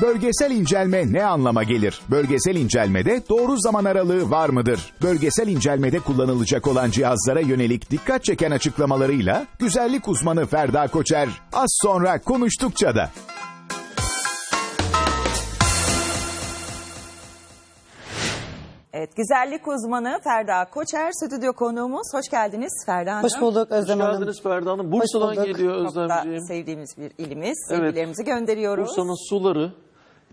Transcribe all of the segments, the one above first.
Bölgesel incelme ne anlama gelir? Bölgesel incelmede doğru zaman aralığı var mıdır? Bölgesel incelmede kullanılacak olan cihazlara yönelik dikkat çeken açıklamalarıyla güzellik uzmanı Ferda Koçer az sonra konuştukça da. Evet, güzellik uzmanı Ferda Koçer, stüdyo konuğumuz. Hoş geldiniz Ferda Hanım. Hoş bulduk Özlem Hoş Hanım. geldiniz Ferda Hanım. Bursa'dan geliyor Çok da Özlemciğim. sevdiğimiz bir ilimiz. Evet. Sevgilerimizi gönderiyoruz. Bursa'nın suları,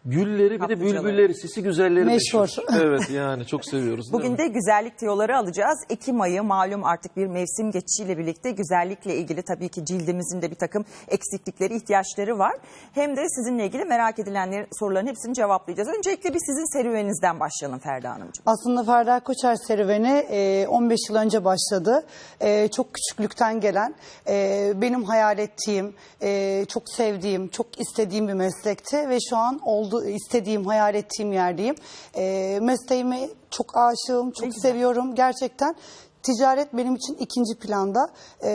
gülleri bir de Kaplıcaları. bülbülleri, sisi güzelleri Meşhur. Evet yani çok seviyoruz. değil Bugün mi? de güzellik tiyoları alacağız. Ekim ayı malum artık bir mevsim geçişiyle birlikte güzellikle ilgili tabii ki cildimizin de bir takım eksiklikleri, ihtiyaçları var. Hem de sizinle ilgili merak edilenlerin soruların hepsini cevaplayacağız. Öncelikle bir sizin serüveninizden başlayalım Ferda Hanımcığım. Aslında Ferda Koçer serüveni e, 15 yıl önce başladı. E, Çok küçüklükten gelen, e, benim hayal ettiğim, e, çok sevdiğim, çok istediğim bir meslekti. Ve şu an oldu istediğim, hayal ettiğim yerdeyim. E, Mesleğime çok aşığım, çok seviyorum. Gerçekten ticaret benim için ikinci planda. E,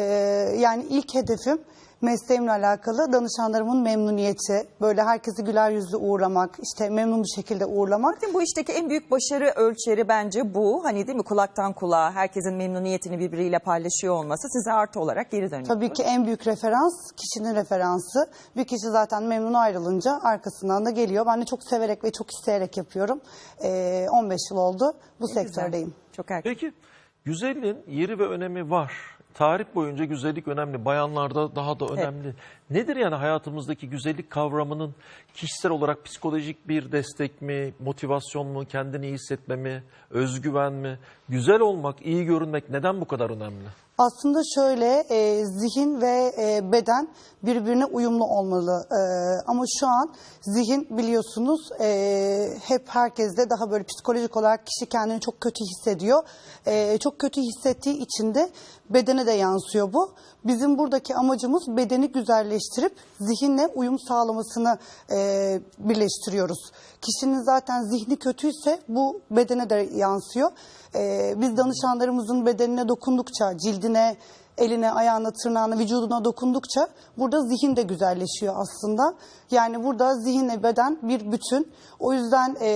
Yani ilk hedefim mesleğimle alakalı danışanlarımın memnuniyeti, böyle herkesi güler yüzlü uğurlamak, işte memnun bir şekilde uğurlamak. Zaten bu işteki en büyük başarı ölçeri bence bu. Hani değil mi kulaktan kulağa herkesin memnuniyetini birbiriyle paylaşıyor olması size artı olarak geri dönüyor. Tabii ki en büyük referans kişinin referansı. Bir kişi zaten memnun ayrılınca arkasından da geliyor. Ben de çok severek ve çok isteyerek yapıyorum. Ee, 15 yıl oldu bu Güzel. sektördeyim. Çok erken. Peki güzelliğin yeri ve önemi var. Tarih boyunca güzellik önemli. Bayanlarda daha da önemli. Nedir yani hayatımızdaki güzellik kavramının kişisel olarak psikolojik bir destek mi, motivasyon mu, kendini iyi hissetme mi, özgüven mi? Güzel olmak, iyi görünmek neden bu kadar önemli? Aslında şöyle e, zihin ve e, beden birbirine uyumlu olmalı. E, ama şu an zihin biliyorsunuz e, hep herkeste daha böyle psikolojik olarak kişi kendini çok kötü hissediyor. E, çok kötü hissettiği için de bedene de yansıyor bu. Bizim buradaki amacımız bedeni güzelleştirip zihinle uyum sağlamasını e, birleştiriyoruz. Kişinin zaten zihni kötüyse bu bedene de yansıyor. E, biz danışanlarımızın bedenine dokundukça, cildine, eline, ayağına, tırnağına, vücuduna dokundukça burada zihin de güzelleşiyor aslında. Yani burada zihinle beden bir bütün. O yüzden e,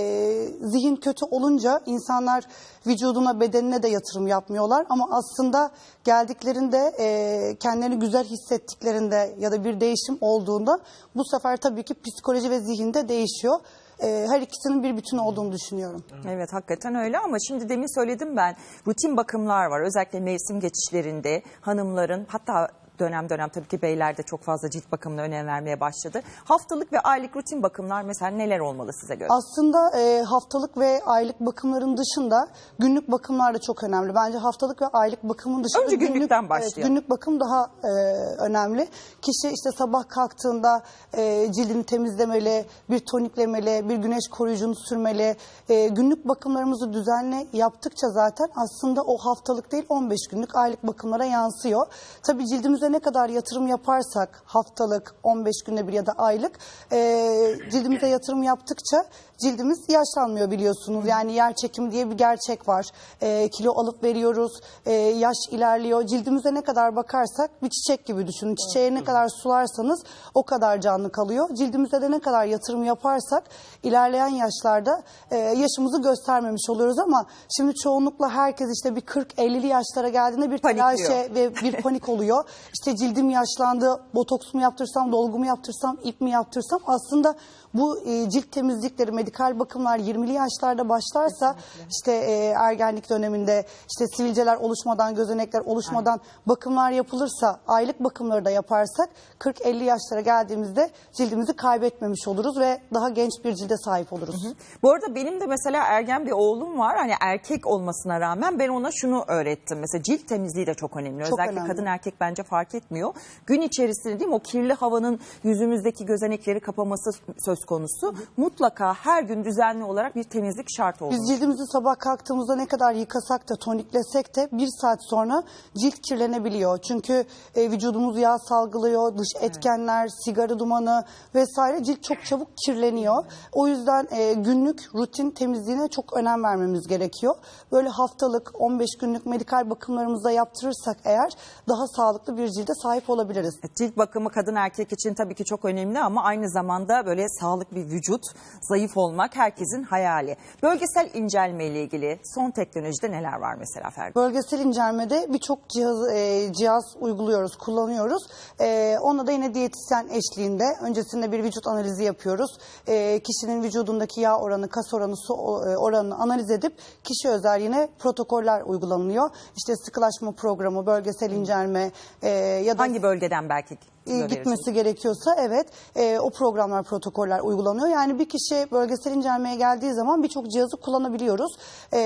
zihin kötü olunca insanlar vücuduna, bedenine de yatırım yapmıyorlar. Ama aslında geldiklerinde e, kendilerini güzel hissettiklerinde ya da bir değişim olduğunda bu sefer tabii ki psikoloji ve zihinde değişiyor. E, her ikisinin bir bütün olduğunu düşünüyorum. Evet hakikaten öyle ama şimdi demin söyledim ben rutin bakımlar var özellikle mevsim geçişlerinde hanımların hatta dönem dönem tabii ki beyler de çok fazla cilt bakımına önem vermeye başladı. Haftalık ve aylık rutin bakımlar mesela neler olmalı size göre? Aslında e, haftalık ve aylık bakımların dışında günlük bakımlar da çok önemli. Bence haftalık ve aylık bakımın dışında Önce günlükten günlük, başlayalım. evet, günlük bakım daha e, önemli. Kişi işte sabah kalktığında e, cildini temizlemeli, bir toniklemeli, bir güneş koruyucunu sürmeli. E, günlük bakımlarımızı düzenli yaptıkça zaten aslında o haftalık değil 15 günlük aylık bakımlara yansıyor. Tabii cildimize ne kadar yatırım yaparsak haftalık, 15 günde bir ya da aylık e, cildimize yatırım yaptıkça cildimiz yaşlanmıyor biliyorsunuz. Yani yer çekimi diye bir gerçek var. E, kilo alıp veriyoruz, e, yaş ilerliyor. Cildimize ne kadar bakarsak bir çiçek gibi düşünün. Çiçeğe ne kadar sularsanız o kadar canlı kalıyor. Cildimize de ne kadar yatırım yaparsak ilerleyen yaşlarda e, yaşımızı göstermemiş oluyoruz ama şimdi çoğunlukla herkes işte bir 40-50'li yaşlara geldiğinde bir Panikliyor. telaşe ve bir panik oluyor. İşte cildim yaşlandı, botoks mu yaptırsam, dolgu mu yaptırsam, ip mi yaptırsam aslında bu e, cilt temizlikleri, medikal bakımlar 20'li yaşlarda başlarsa işte e, ergenlik döneminde işte sivilceler oluşmadan, gözenekler oluşmadan bakımlar yapılırsa, aylık bakımları da yaparsak 40-50 yaşlara geldiğimizde cildimizi kaybetmemiş oluruz ve daha genç bir cilde sahip oluruz. Bu arada benim de mesela ergen bir oğlum var. Hani erkek olmasına rağmen ben ona şunu öğrettim. Mesela cilt temizliği de çok önemli. Çok Özellikle önemli. kadın erkek bence fark etmiyor. Gün içerisinde değil mi o kirli havanın yüzümüzdeki gözenekleri kapaması söz konusu. Mutlaka her gün düzenli olarak bir temizlik şart olmalı. Biz cildimizi sabah kalktığımızda ne kadar yıkasak da toniklesek de bir saat sonra cilt kirlenebiliyor. Çünkü e, vücudumuz yağ salgılıyor, dış etkenler, sigara dumanı vesaire cilt çok çabuk kirleniyor. O yüzden e, günlük rutin temizliğine çok önem vermemiz gerekiyor. Böyle haftalık 15 günlük medikal bakımlarımızda yaptırırsak eğer daha sağlıklı bir cilde sahip olabiliriz. Cilt bakımı kadın erkek için tabii ki çok önemli ama aynı zamanda böyle sağlıklı bir vücut, zayıf olmak herkesin hayali. Bölgesel incelme ile ilgili son teknolojide neler var mesela Ferdi? Bölgesel incelmede birçok cihaz, e, cihaz uyguluyoruz, kullanıyoruz. E, ona da yine diyetisyen eşliğinde öncesinde bir vücut analizi yapıyoruz. E, kişinin vücudundaki yağ oranı, kas oranı, su e, oranını analiz edip kişi özel yine protokoller uygulanıyor. İşte sıkılaşma programı, bölgesel incelme e, ya da Hangi bölgeden belki e, gitmesi verirsiniz? gerekiyorsa evet e, o programlar protokoller uygulanıyor. Yani bir kişi bölgesel incelmeye geldiği zaman birçok cihazı kullanabiliyoruz. E,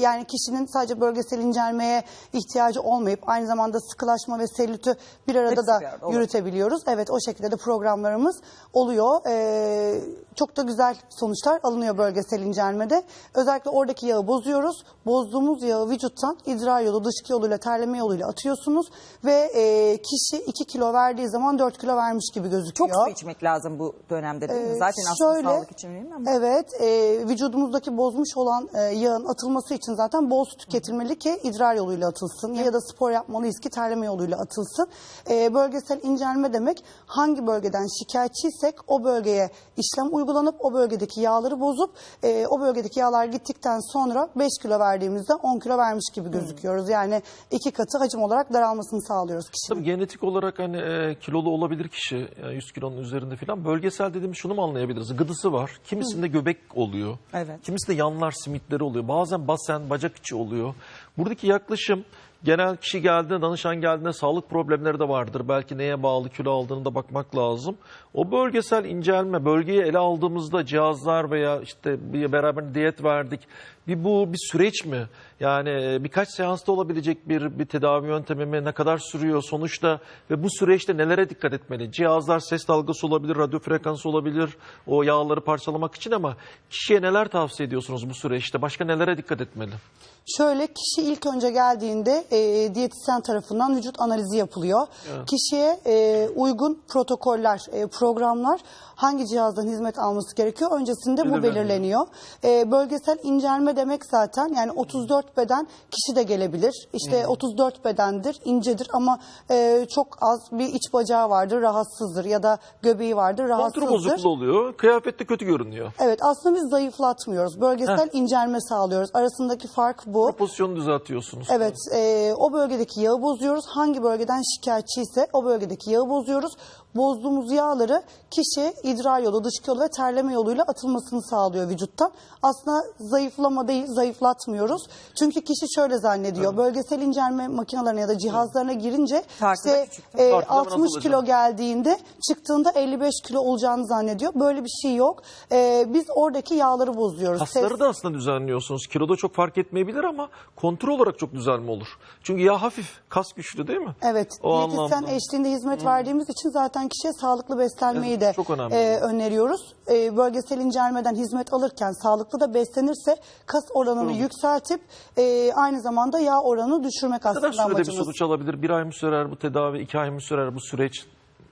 yani kişinin sadece bölgesel incelmeye ihtiyacı olmayıp aynı zamanda sıkılaşma ve selülitü bir arada Hepsi da bir arada, olur. yürütebiliyoruz. Evet o şekilde de programlarımız oluyor. E, çok da güzel sonuçlar alınıyor bölgesel incelmede. Özellikle oradaki yağı bozuyoruz. Bozduğumuz yağı vücuttan idrar yolu, dışkı yoluyla, terleme yoluyla atıyorsunuz ve e, kişi 2 kilo verdiği zaman 4 kilo vermiş gibi gözüküyor. Çok su içmek lazım bu dönemde değil mi? Ee, Zaten aslında şöyle, sağlık için önemli ama. Evet, e, vücudumuzdaki bozmuş olan e, yağın atılması için zaten bol su tüketilmeli ki idrar yoluyla atılsın ya da spor yapmalıyız ki terleme yoluyla atılsın. E, bölgesel incelme demek hangi bölgeden şikayetçiysek o bölgeye işlem uygulanıp o bölgedeki yağları bozup e, o bölgedeki yağlar gittikten sonra 5 kilo verdiğimizde 10 kilo vermiş gibi gözüküyoruz. Yani iki katı hacim olarak daralmasını sağlıyoruz kişinin. Tabii genetik olarak hani e, kilolu olabilir kişi yani 100 kilonun üzerinde falan. Bölgesel dediğimiz şunu mu anlayabiliriz? Gıdısı var. Kimisinde göbek oluyor. Evet. Kimisinde yanlar simitleri oluyor. Bazen basen, bacak içi oluyor. Buradaki yaklaşım genel kişi geldiğinde, danışan geldiğinde sağlık problemleri de vardır. Belki neye bağlı kilo aldığını da bakmak lazım. O bölgesel incelme, bölgeyi ele aldığımızda cihazlar veya işte bir beraber diyet verdik. Bir bu bir süreç mi? Yani e, birkaç seansta olabilecek bir bir tedavi yöntemi mi? Ne kadar sürüyor sonuçta? Ve bu süreçte nelere dikkat etmeli? Cihazlar ses dalgası olabilir, radyo frekansı olabilir. O yağları parçalamak için ama kişiye neler tavsiye ediyorsunuz bu süreçte? Başka nelere dikkat etmeli? Şöyle kişi ilk önce geldiğinde e, diyetisyen tarafından vücut analizi yapılıyor. Kişiye e, uygun protokoller, e, programlar hangi cihazdan hizmet alması gerekiyor öncesinde bu Belirleniyor. E, bölgesel incelme demek zaten yani 34 beden kişi de gelebilir. İşte 34 bedendir, incedir ama e, çok az bir iç bacağı vardır, rahatsızdır ya da göbeği vardır, rahatsızdır. bozukluğu oluyor. Kıyafette kötü görünüyor. Evet aslında biz zayıflatmıyoruz. Bölgesel incelme sağlıyoruz. Arasındaki fark bu. Pozisyonu düzeltiyorsunuz. Evet, e, o bölgedeki yağı bozuyoruz. Hangi bölgeden şikayetçiyse o bölgedeki yağı bozuyoruz. Bozduğumuz yağları kişi idrar yolu, dışkı yolu ve terleme yoluyla atılmasını sağlıyor vücuttan. Aslında zayıflama değil, zayıflatmıyoruz. Çünkü kişi şöyle zannediyor. Bölgesel incelme makinelerine ya da cihazlarına girince işte e, Tartıda ben 60 kilo geldiğinde çıktığında 55 kilo olacağını zannediyor. Böyle bir şey yok. E, biz oradaki yağları bozuyoruz. Kasları Ses- da aslında düzenliyorsunuz. Kiloda çok fark etmeyebilir ama kontrol olarak çok düzelme olur. Çünkü yağ hafif, kas güçlü değil mi? Evet, O anlamda. eşliğinde hizmet verdiğimiz için zaten kişiye sağlıklı beslenmeyi de Evet, çok önemli. e, öneriyoruz. E, bölgesel incelmeden hizmet alırken sağlıklı da beslenirse kas oranını yükseltip e, aynı zamanda yağ oranını düşürmek Ne kadar aslında sürede bir amacımız. sonuç alabilir? Bir ay mı sürer bu tedavi, iki ay mı sürer bu süreç?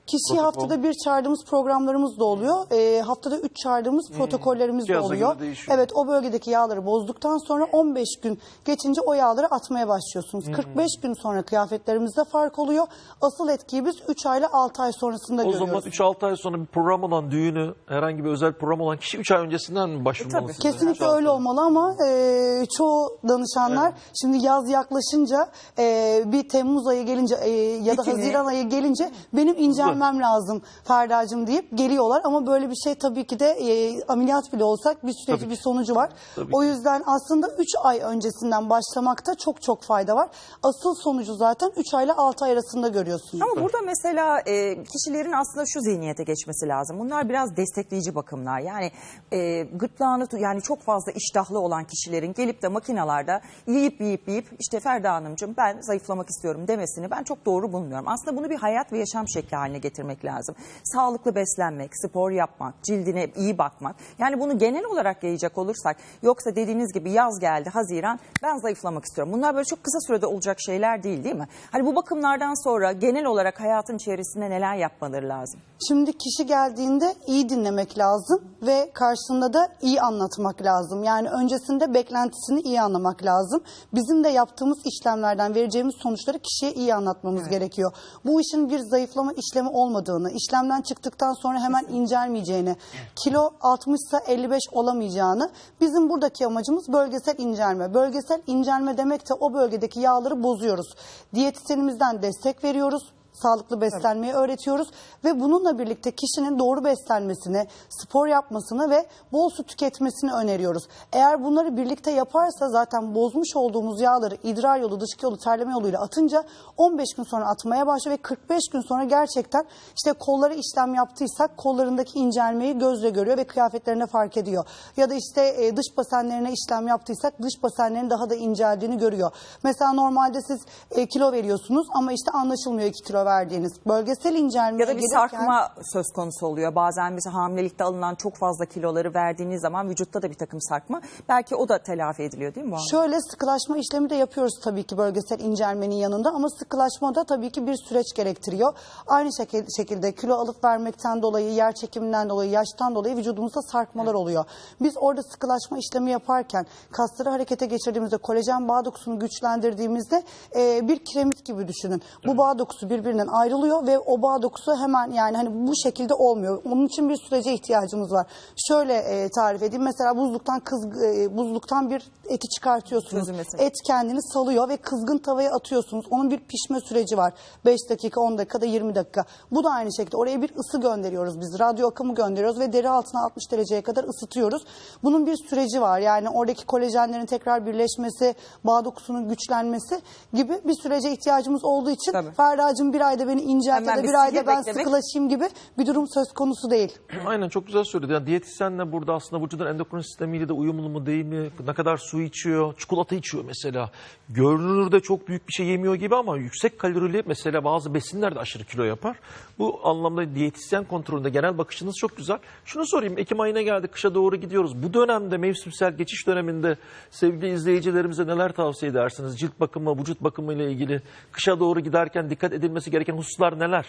Kişiyi Protokol. haftada bir çağırdığımız programlarımız da oluyor. E, haftada üç çağırdığımız protokollerimiz de Cihaza oluyor. göre değişiyor. Evet o bölgedeki yağları bozduktan sonra 15 gün geçince o yağları atmaya başlıyorsunuz. Hmm. 45 gün sonra kıyafetlerimizde fark oluyor. Asıl etkiyi biz 3 ayla 6 ay sonrasında O görüyoruz. zaman 3-6 ay sonra bir program olan düğünü, herhangi bir özel program olan kişi 3 ay öncesinden mi başvurmalı tabii. Kesinlikle Üç, altı öyle ay. olmalı ama e, çoğu danışanlar şimdi yaz yaklaşınca e, bir Temmuz ayı gelince e, ya da Bikini. Haziran ayı gelince benim incelmem lazım Ferda'cığım deyip geliyorlar ama böyle bir şey tabii ki de e, ameliyat bile olsak bir süreci bir sonucu var. Tabii o yüzden aslında 3 ay öncesinden başlamakta çok çok fayda var. Asıl sonucu zaten 3 ayla 6 ay arasında görüyorsunuz. Ama burada mesela e, kişilerin aslında şu zihniyete geçmesi lazım. Bunlar biraz destekleyici bakımlar. Yani e, gırtlağını yani çok fazla iştahlı olan kişilerin gelip de makinalarda yiyip yiyip yiyip işte Ferda Hanımcığım ben zayıflamak istiyorum demesini ben çok doğru bulmuyorum. Aslında bunu bir hayat ve yaşam şekli haline getirmek lazım. Sağlıklı beslenmek, spor yapmak, cildine iyi bakmak. Yani bunu genel olarak yayacak olursak yoksa dediğiniz gibi yaz geldi Haziran ben zayıflamak istiyorum. Bunlar böyle çok kısa sürede olacak şeyler değil değil mi? Hani bu bakımlardan sonra genel olarak hayatın içerisinde neler yapmaları lazım? Şimdi kişi geldiğinde iyi dinlemek lazım ve karşısında da iyi anlatmak lazım. Yani öncesinde beklentisini iyi anlamak lazım. Bizim de yaptığımız işlemlerden vereceğimiz sonuçları kişiye iyi anlatmamız gerekiyor. Bu işin bir zayıflama işlemi olmadığını, işlemden çıktıktan sonra hemen incelmeyeceğini, kilo 60 ise 55 olamayacağını, bizim buradaki amacımız bölgesel incelme. Bölgesel incelme demek de o bölgedeki yağları bozuyoruz. Diyetisyenimizden destek veriyoruz sağlıklı beslenmeyi öğretiyoruz ve bununla birlikte kişinin doğru beslenmesini, spor yapmasını ve bol su tüketmesini öneriyoruz. Eğer bunları birlikte yaparsa zaten bozmuş olduğumuz yağları idrar yolu, dışkı yolu, terleme yoluyla atınca 15 gün sonra atmaya başlıyor ve 45 gün sonra gerçekten işte kollara işlem yaptıysak kollarındaki incelmeyi gözle görüyor ve kıyafetlerine fark ediyor. Ya da işte e, dış basenlerine işlem yaptıysak dış basenlerin daha da inceldiğini görüyor. Mesela normalde siz e, kilo veriyorsunuz ama işte anlaşılmıyor 2 kilo verdiğiniz. Bölgesel incelmeye Ya da bir gelirken- sarkma söz konusu oluyor. Bazen mesela hamilelikte alınan çok fazla kiloları verdiğiniz zaman vücutta da bir takım sarkma. Belki o da telafi ediliyor değil mi bu? Şöyle sıkılaşma işlemi de yapıyoruz tabii ki bölgesel incelmenin yanında ama sıkılaşma da tabii ki bir süreç gerektiriyor. Aynı şekil- şekilde kilo alıp vermekten dolayı, yer çekiminden dolayı, yaştan dolayı vücudumuzda sarkmalar oluyor. Biz orada sıkılaşma işlemi yaparken kasları harekete geçirdiğimizde, kolajen bağ dokusunu güçlendirdiğimizde e, bir kiremit gibi düşünün. Bu bağ dokusu birbirinden ayrılıyor ve o bağ dokusu hemen yani hani bu şekilde olmuyor. Onun için bir sürece ihtiyacımız var. Şöyle e, tarif edeyim. Mesela buzluktan kız e, buzluktan bir eti çıkartıyorsunuz. Çözülmesi. Et kendini salıyor ve kızgın tavaya atıyorsunuz. Onun bir pişme süreci var. 5 dakika, 10 dakika da 20 dakika. Bu da aynı şekilde. Oraya bir ısı gönderiyoruz biz. Radyo akımı gönderiyoruz ve deri altına 60 dereceye kadar ısıtıyoruz. Bunun bir süreci var. Yani oradaki kolajenlerin tekrar birleşmesi, bağ dokusunun güçlenmesi gibi bir sürece ihtiyacımız olduğu için Tabii. Ferda'cığım bir ayda beni incelt Hemen ya da bir bir ayda ben beklemek. sıkılaşayım gibi bir durum söz konusu değil. Aynen çok güzel söyledi. Yani diyetisyenle burada aslında vücudun endokrin sistemiyle de uyumlu mu değil mi? Ne kadar su içiyor? Çikolata içiyor mesela. Görünürde çok büyük bir şey yemiyor gibi ama yüksek kalorili mesela bazı besinler de aşırı kilo yapar. Bu anlamda diyetisyen kontrolünde genel bakışınız çok güzel. Şunu sorayım Ekim ayına geldik kışa doğru gidiyoruz. Bu dönemde mevsimsel geçiş döneminde sevgili izleyicilerimize neler tavsiye edersiniz? Cilt bakımı, vücut bakımı ile ilgili kışa doğru giderken dikkat edilmesi gereken hususlar neler?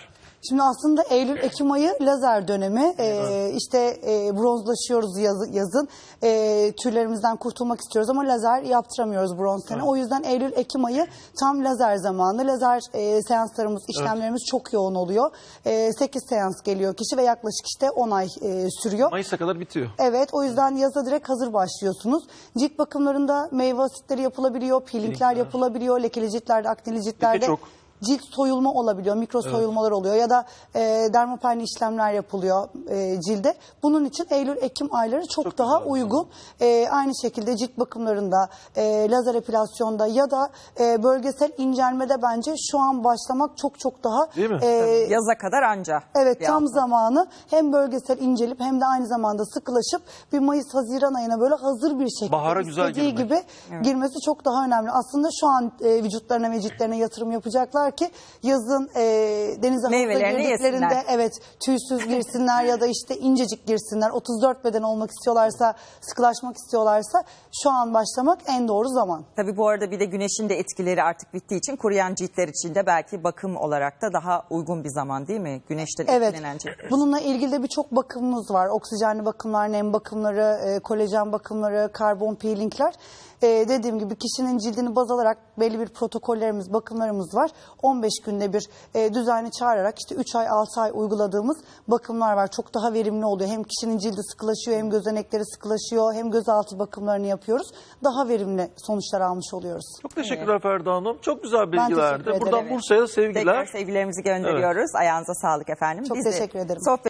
Şimdi aslında Eylül-Ekim ayı lazer dönemi. Ee, işte e, bronzlaşıyoruz yazı- yazın. Ee, tüylerimizden kurtulmak istiyoruz ama lazer yaptıramıyoruz bronz teni. O yüzden Eylül-Ekim ayı tam lazer zamanı. Lazer e, seanslarımız, işlemlerimiz çok yoğun oluyor. E, 8 seans geliyor kişi ve yaklaşık işte 10 ay e, sürüyor. Mayıs'a kadar bitiyor. Evet o yüzden yaza direkt hazır başlıyorsunuz. Cilt bakımlarında meyve asitleri yapılabiliyor, peelingler yapılabiliyor, lekeli ciltlerde, akneli ciltlerde. çok. Cilt soyulma olabiliyor, mikro soyulmalar oluyor ya da e, dermapenli işlemler yapılıyor e, cilde. Bunun için Eylül-Ekim ayları çok, Çok daha güzel. uygun. E, aynı şekilde cilt bakımlarında, e, lazer epilasyonda ya da e, bölgesel incelmede bence şu an başlamak çok çok daha Değil mi? e, Yaza kadar anca. Evet bir tam hafta. zamanı hem bölgesel incelip hem de aynı zamanda sıkılaşıp bir Mayıs-Haziran ayına böyle hazır bir şekilde Bahara güzel istediği girmek. gibi girmesi çok daha önemli. Aslında şu an e, vücutlarına ve ciltlerine yatırım yapacaklar ki yazın e, denize Meyvelerini girdiklerinde yesinler. evet tüysüz girsinler ya da işte incecik girsinler. 34 beden olmak istiyorlarsa, sıkılaşmak istiyorlarsa şu an başlamak en doğru zaman. Tabii bu arada bir de güneşin de etkileri artık bittiği için kuruyan ciltler için de belki bakım olarak da daha uygun bir zaman değil mi? Güneşten Evet. etkilenen ciltler. Bununla ilgili de birçok bakımımız var. Oksijenli bakımlar, nem bakımları, e, kolajen bakımları, karbon peelingler. E, dediğim gibi kişinin cildini baz alarak belli bir protokollerimiz, bakımlarımız var. 15 günde bir e, düzenli çağırarak işte 3 ay, 6 ay uyguladığımız bakımlar var. Çok daha verimli oluyor. Hem kişinin cildi sıkılaşıyor, hem gözenekleri sıkılaşıyor, hem gözaltı bakımlarını yapıyoruz. Daha verimli sonuçlar almış oluyoruz. Çok teşekkürler Ferda Hanım. Çok güzel bilgilerdi. Buradan Bursa'ya sevgiler. Tekrar sevgilerimizi gönderiyoruz. Ayağınıza sağlık efendim. Çok Biz de teşekkür ederim. Sohbet